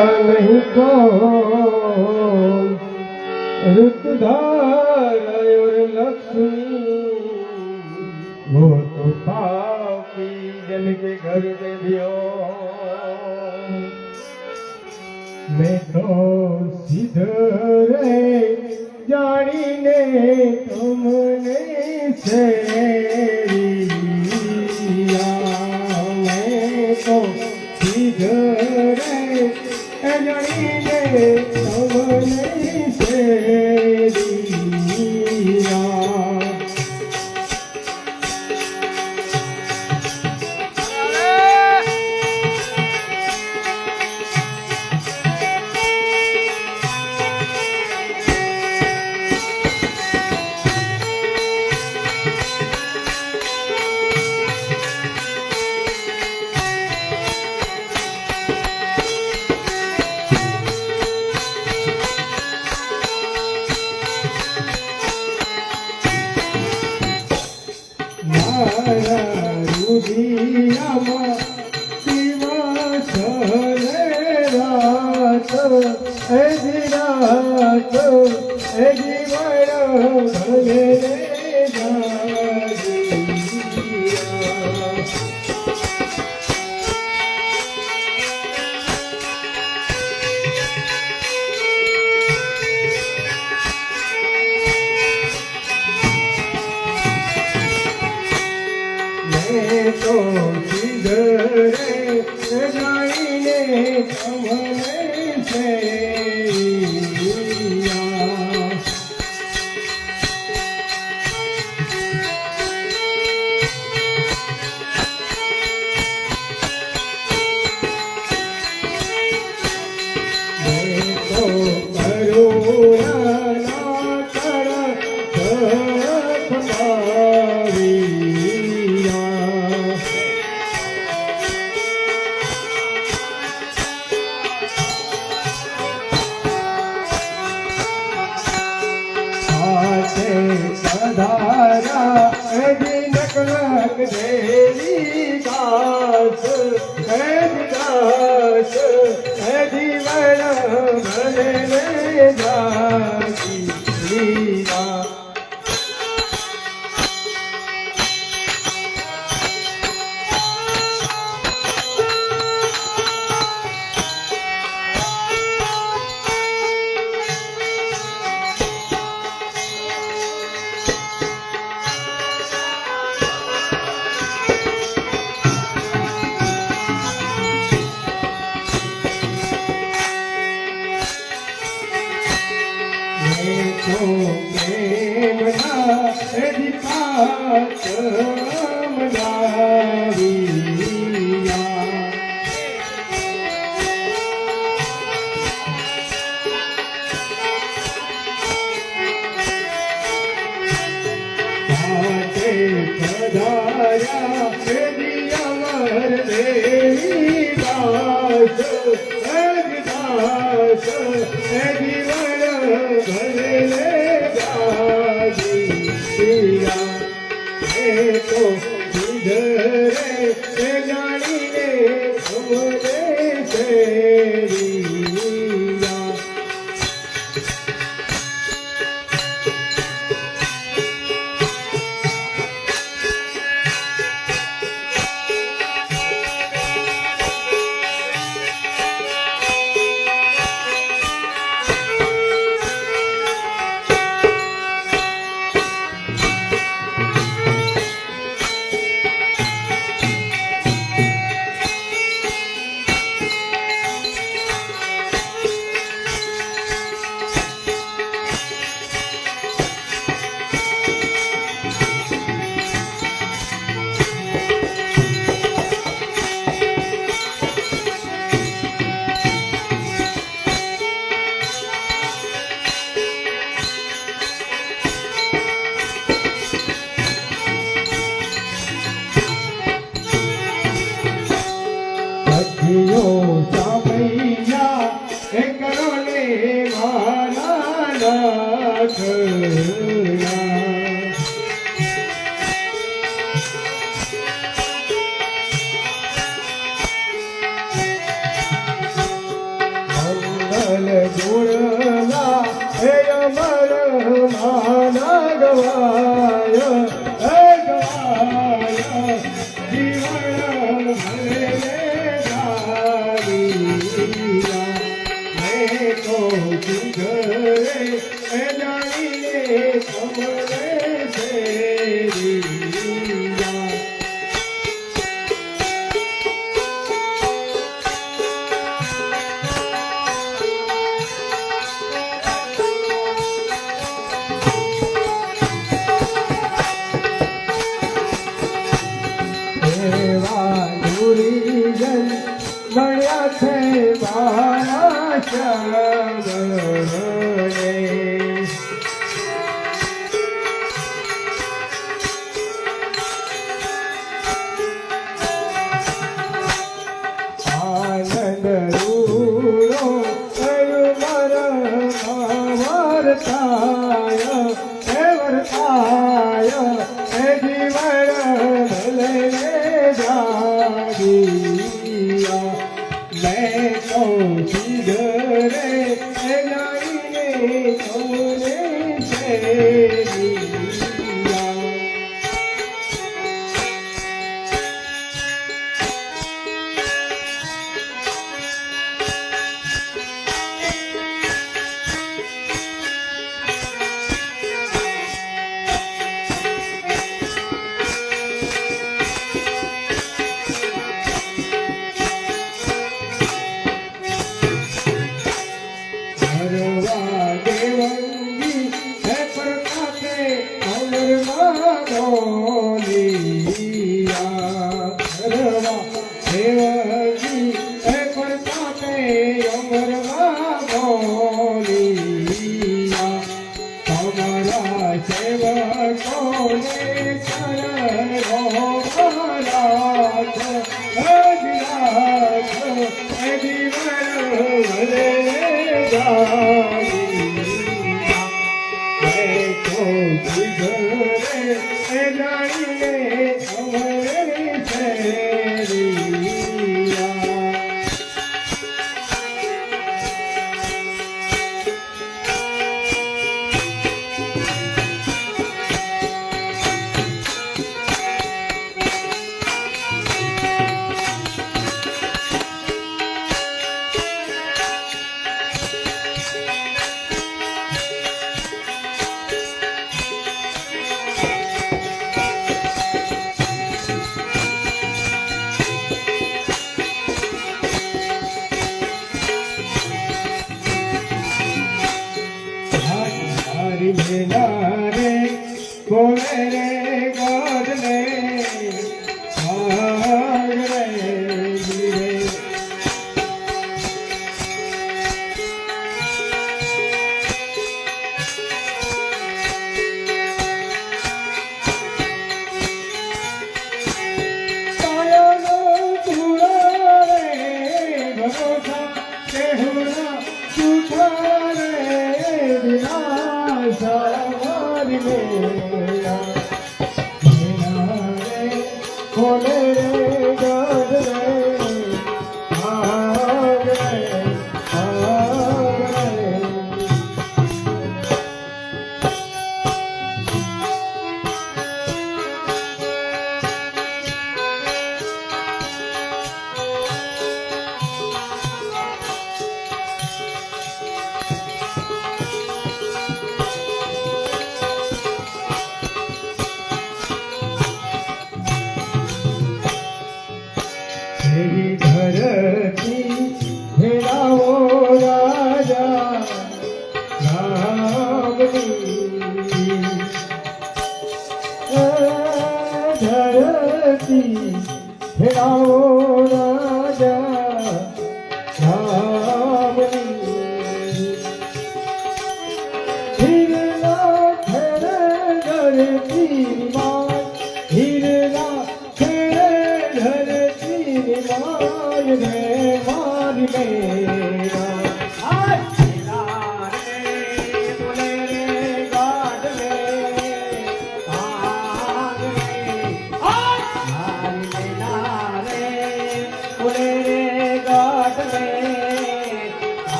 નહીં ઋતુધારાયો લક્ષ્મી વો તો પાપી જન કે ઘર મે ભયો મેં તો સીધરે જાણીને તમને છે તો સીધરે Angelina. પધારા દિનક દેવી દાસ. હે જાણીને અમરે છે વિઠ્ઠલ যায় খোলে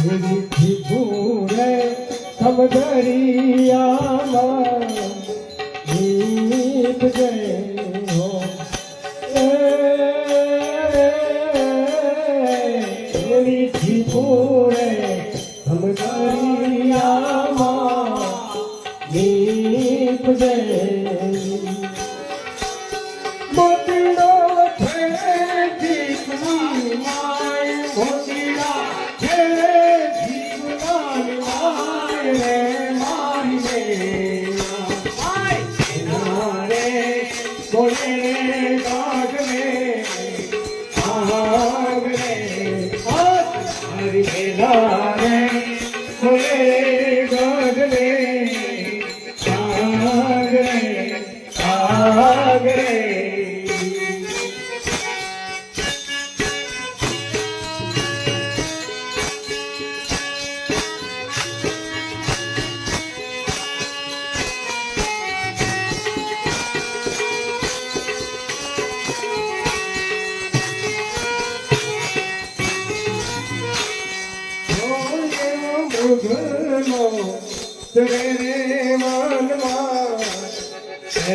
મીઠી ભૂરે સમદરિયામાં ગીત જય હો એ મીઠી ભૂરે સમદરિયામાં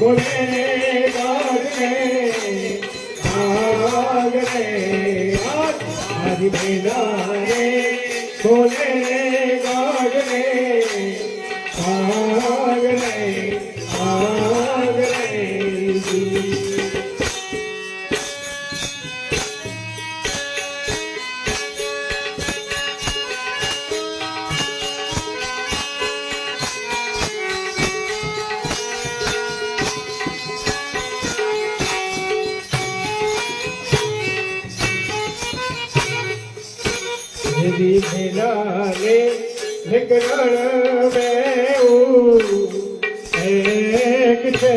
Hari Bina ભેલાને વિકરણ બેઉ એક છે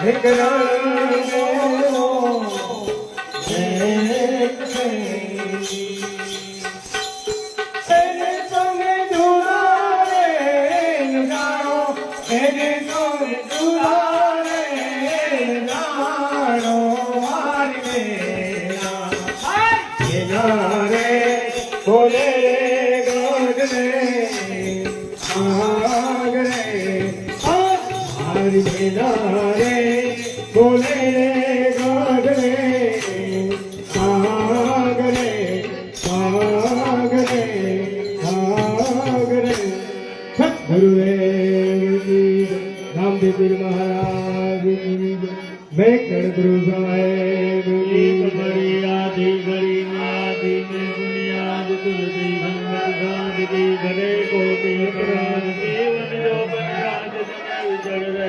ભેલાને Thank you. महाराज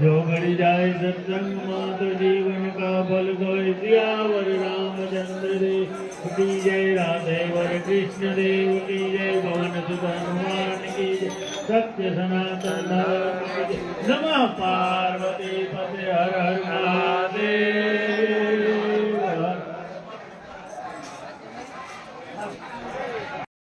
जो घड़ी जाए सत्संग मां तो जीवन का फल सोए सियावर रामचंद्र देव की जय राधे वर कृष्ण देव की जय पवन सुत हनुमान की जय सत्य सनातन धर्म की जय नमः पार्वती